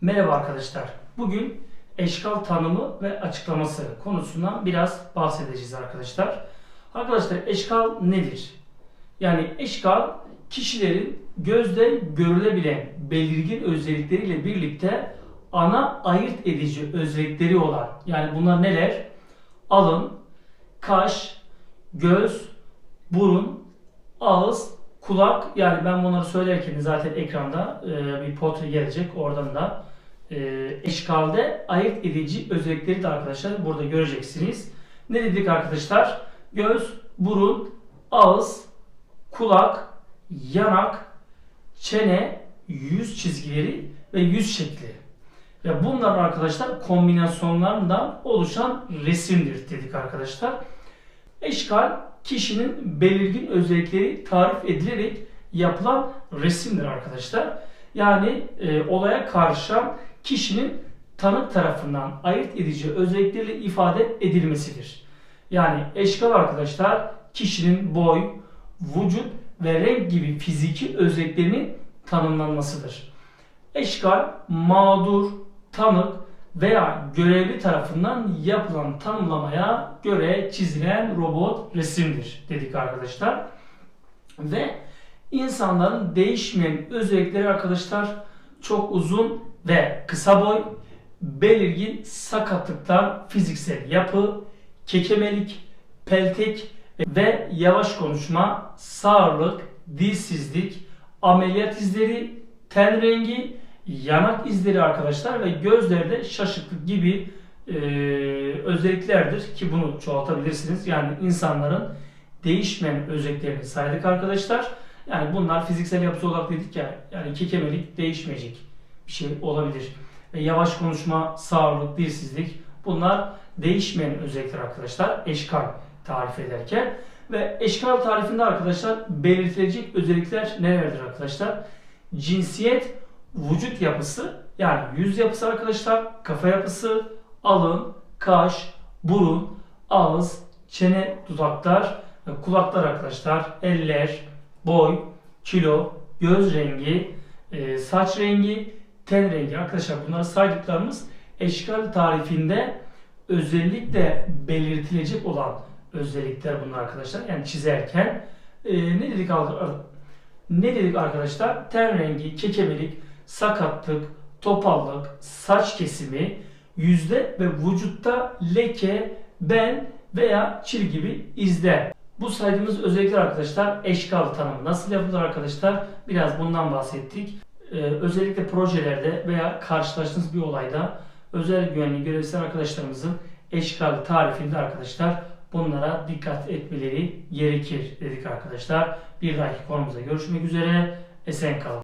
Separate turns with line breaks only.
Merhaba arkadaşlar. Bugün eşkal tanımı ve açıklaması konusundan biraz bahsedeceğiz arkadaşlar. Arkadaşlar eşkal nedir? Yani eşkal kişilerin gözde görülebilen belirgin özellikleriyle birlikte ana ayırt edici özellikleri olan yani bunlar neler? Alın, kaş, göz, burun, ağız, kulak yani ben bunları söylerken zaten ekranda bir portre gelecek oradan da e, eşkalde ayırt edici özellikleri de arkadaşlar burada göreceksiniz. Ne dedik arkadaşlar? Göz, burun, ağız, kulak, yanak, çene, yüz çizgileri ve yüz şekli. Ve bunlar arkadaşlar kombinasyonlarından oluşan resimdir dedik arkadaşlar. Eşkal kişinin belirgin özellikleri tarif edilerek yapılan resimdir arkadaşlar. Yani e, olaya karışan kişinin tanık tarafından ayırt edici özellikleriyle ifade edilmesidir. Yani eşkal arkadaşlar kişinin boy, vücut ve renk gibi fiziki özelliklerinin tanımlanmasıdır. Eşkal mağdur, tanık veya görevli tarafından yapılan tanımlamaya göre çizilen robot resimdir dedik arkadaşlar. Ve insanların değişmeyen özellikleri arkadaşlar çok uzun ve kısa boy, belirgin sakatlıklar, fiziksel yapı, kekemelik, peltek ve yavaş konuşma, sağırlık, dilsizlik, ameliyat izleri, ten rengi, yanak izleri arkadaşlar ve gözlerde şaşıklık gibi e, özelliklerdir ki bunu çoğaltabilirsiniz. Yani insanların değişmeyen özelliklerini saydık arkadaşlar. Yani bunlar fiziksel yapısı olarak dedik ya yani kekemelik değişmeyecek bir şey olabilir. Ve yavaş konuşma, sağırlık, dilsizlik bunlar değişmeyen özellikler arkadaşlar eşkal tarif ederken. Ve eşkal tarifinde arkadaşlar belirtilecek özellikler nelerdir arkadaşlar? Cinsiyet, vücut yapısı yani yüz yapısı arkadaşlar, kafa yapısı, alın, kaş, burun, ağız, çene, dudaklar, kulaklar arkadaşlar, eller, boy, kilo, göz rengi, e, saç rengi, ten rengi arkadaşlar bunları saydıklarımız eşkal tarifinde özellikle belirtilecek olan özellikler bunlar arkadaşlar. Yani çizerken e, ne dedik ne dedik arkadaşlar? Ten rengi, kekemelik, sakatlık, topallık, saç kesimi, yüzde ve vücutta leke, ben veya çil gibi izler. Bu saydığımız özellikler arkadaşlar eşkal tanımı nasıl yapılır arkadaşlar? Biraz bundan bahsettik. Ee, özellikle projelerde veya karşılaştığınız bir olayda özel güvenlik görevlisi arkadaşlarımızın eşkal tarifinde arkadaşlar bunlara dikkat etmeleri gerekir dedik arkadaşlar. Bir dahaki konumuzda görüşmek üzere. Esen kalın.